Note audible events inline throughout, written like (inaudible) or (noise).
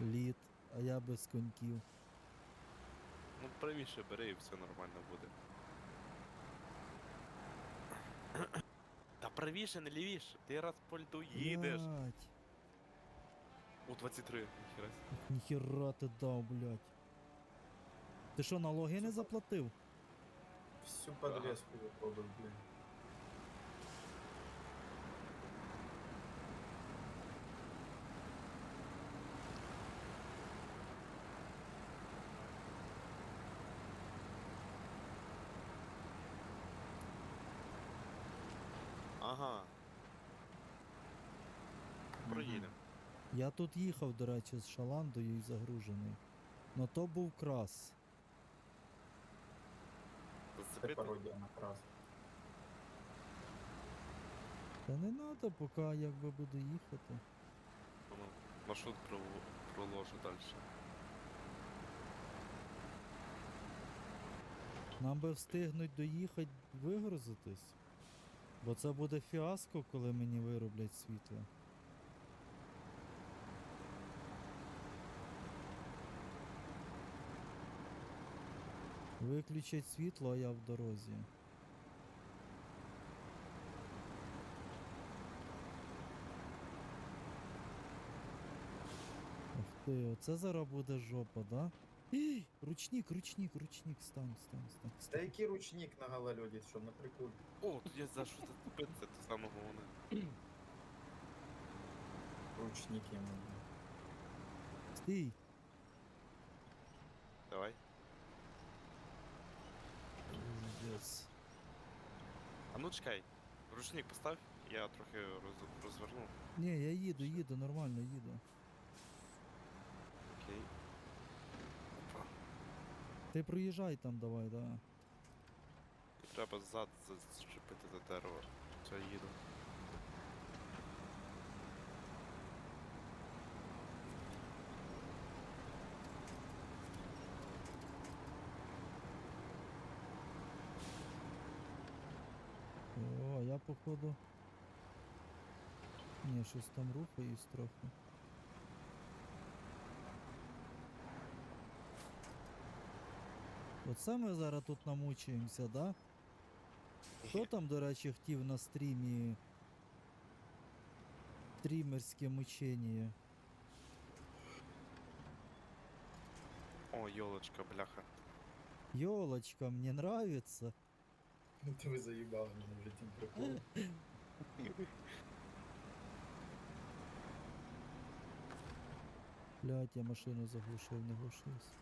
Лід, а я без коньків. Ну правіше бери і все нормально буде. Та правіше, не лівіше. Ти раз по льду їдеш. Блядь, У 23, ніхера. сі. ніхера ти дав, блядь. Ти що, налоги не заплатив? Всю подвеску я пробую, блин. Ага. Проїдемо. Я тут їхав, до речі, з шаландою і загружений. Но то був крас. Це пародія на крас. Та не треба, поки якби буду їхати. Ну, маршрут проложу далі. Нам би встигнуть доїхати вигрузитись. Бо це буде фіаско, коли мені вироблять світло. Виключать світло, а я в дорозі. Ух ти, оце зараз буде жопа, да? Ій, ручник, ручник, ручник, стань, стань, стань, Та стань. який ручник на гололеді, що на приколі? О, тут є за що зацепитися, то саме головне. Ручник йому. Стій. Давай. Пиздец. А ну чекай. Ручник постав, я трохи роз... розверну. Ні, я їду, їду, нормально їду. Ти проїжджай там давай, да. Треба ззад зачепити за дерево. Все, їду. О, я походу. Ні, щось там рухаюсь трохи. Оце ми зараз тут намучуємося, да? Хто там, до речі, хотів на стрімі стрімерське мучення? О, йолочка, бляха. Йолочка, мені нравится. Ну ти ви заїбали мене вже тим приколом. Блять, я машину заглушив, не глушився.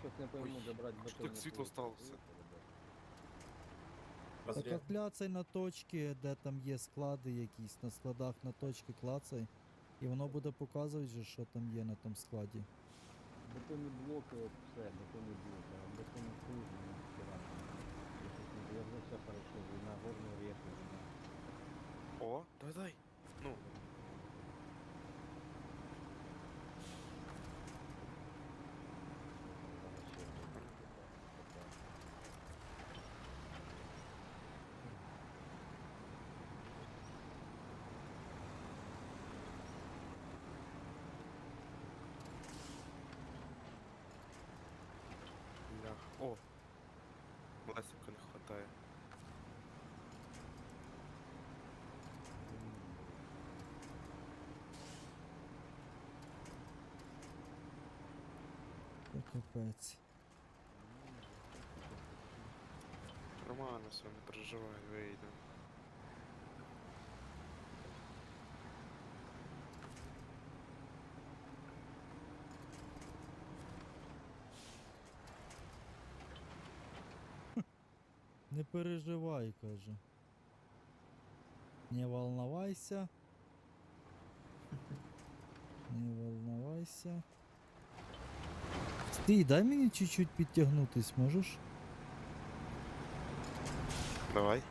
Щось не пойму, Ой, де брати а що так світло стало все? Так Розряд. а кляцай на точки, де там є склади якісь, на складах на точки клацай. І воно буде показувати, же, що там є на тому складі. Бетонні блоки, от все, бетонні блоки, а бетонні кружі, ну, хіра. Я вже все хорошо, на горну на- О, дай дай. Ну, там вообще не буде, да, таке. бляха. О! Лесика не хватає. Та капець. Нормально все, не переживай, вийде. Не переживай, каже. Не волновайся. Не волновайся. Ти дай мені чуть-чуть підтягнутись, можеш? Давай.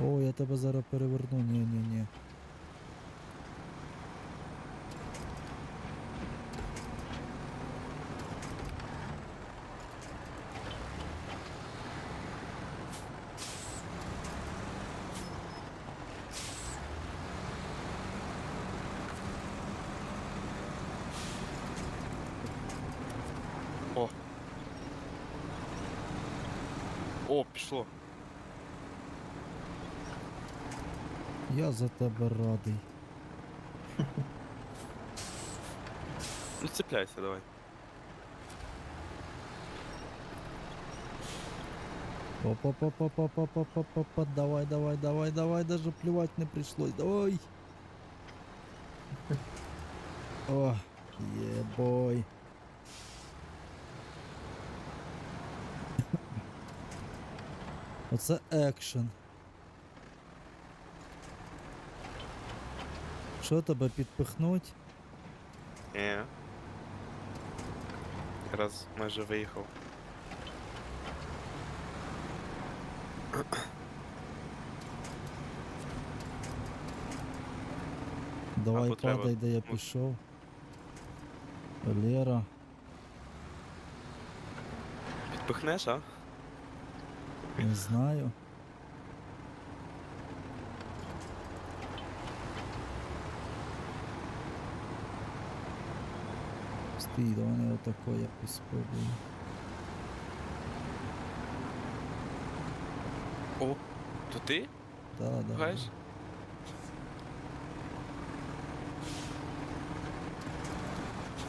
О, я тебе зараз переверну, ні-ні-ні. О, пішло. Я за тебе радий. (laughs) Ну цепляйся, давай. Опа-па-па-па-па-па-па-па-па. Давай, давай, давай, давай, даже плевать не пришлось. Давай. (laughs) О, ебой. Оце екшен. Що тебе підпихнуть? Ні. Якраз майже виїхав. Давай Або треба- падай, де я пішов. Лера. Підпихнеш, а? Не знаю. Стій, давай я отако якось спробую. О, то ти? Да, да. Пугаєш?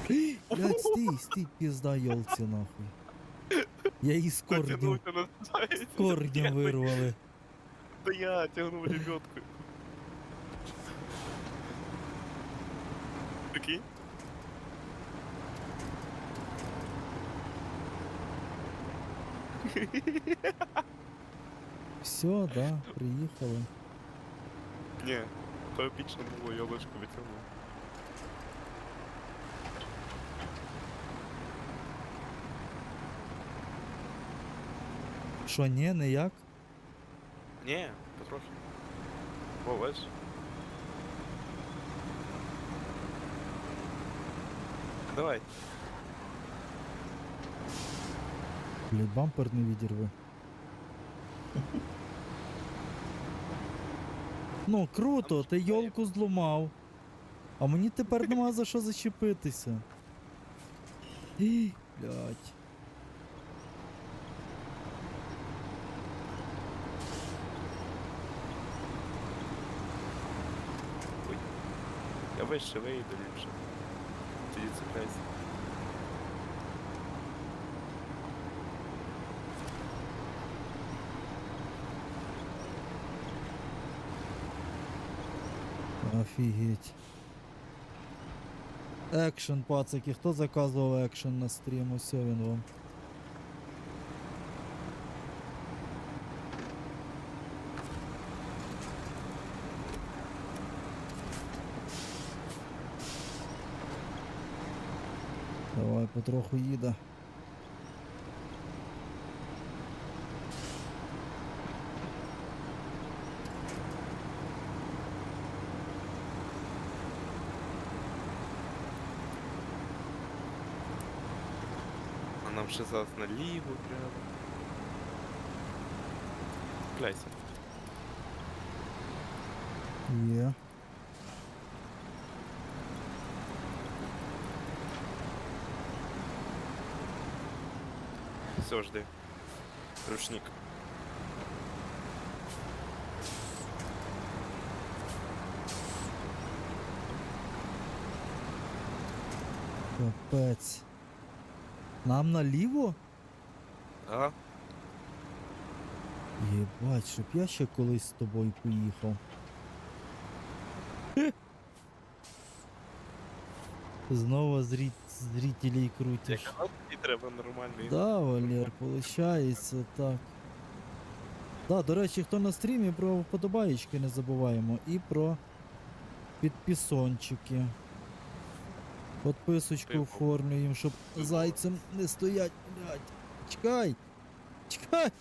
(gasps) Блять, стій, стій, пізда йолці нахуй. Я її з корнем, (laughs) Натягнувся, називається. корнем вирвали. Та я тягнув лебедку. Прикинь? Все, да, приїхали. Ні, то епічно було, я ложку витягнув. Що, ні, не як? Ні, потрохи. О, бачиш? Давай. Блять, бампер не відірве. Ну, круто, ти йолку зламав. А мені тепер (laughs) нема за що зачепитися. Блять. Вище вийду ліпше. Тоді цепляйся. Офігеть. Екшен, пацики. Хто заказував екшен на стрім? Ось він вам. Давай потроху їде. А нам ще зараз наліво треба. Цепляйся. Є. Все, жди. Ручник. Капець. Нам наліво? Ага. Єбать, щоб я ще колись з тобою поїхав. Знову зрі... зрителей крутиш. І треба нормальний. Да, Валер, получається так. Да, до речі, хто на стрімі про вподобаєчки не забуваємо. І про підпісончики. Подписочку Типу. оформлюємо, щоб зайцем не стоять. Блять. Чекай! Чекай!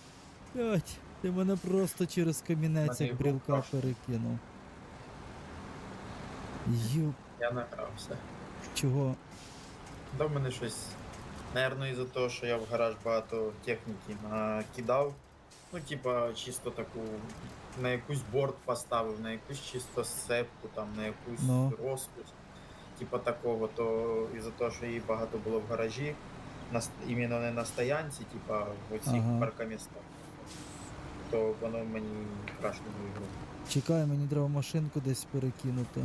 Блять, ти мене просто через камінець як брілка перекинув. Юп, Я награвся. Чого? Да в мене щось. Наверно, із-за того, що я в гараж багато техніки накидав. Ну, типа, чисто таку. На якусь борт поставив, на якусь чисто сепку, там, на якусь Ну. розпуск. Типа такого, то із-за того, що її багато було в гаражі, на, іменно не на стоянці, типа в оцих Ага. паркомістах. то воно мені крашнуло ігру. Чекай, мені треба машинку десь перекинути.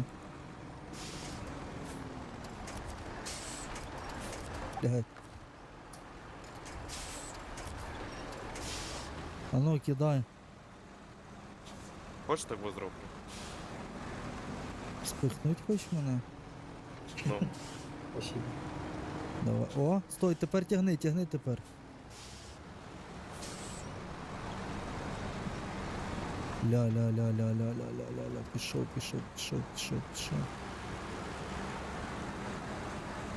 Блядь. А ну кидай. Хочеш так зроблю? Спихнуть хоч мене? Ну, (laughs) Спасибо. Давай. О, стой, тепер тягни, тягни тепер. Ля ля ля ля ля ля ля ля ля пішов, пішов, пішов, пішов, пішов.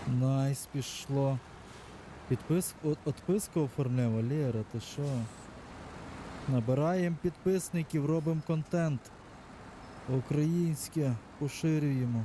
Найс, пішло. Підпис... от- Отписку оформляємо, Лєра, ти що? Набираємо підписників, робимо контент. Українське, поширюємо.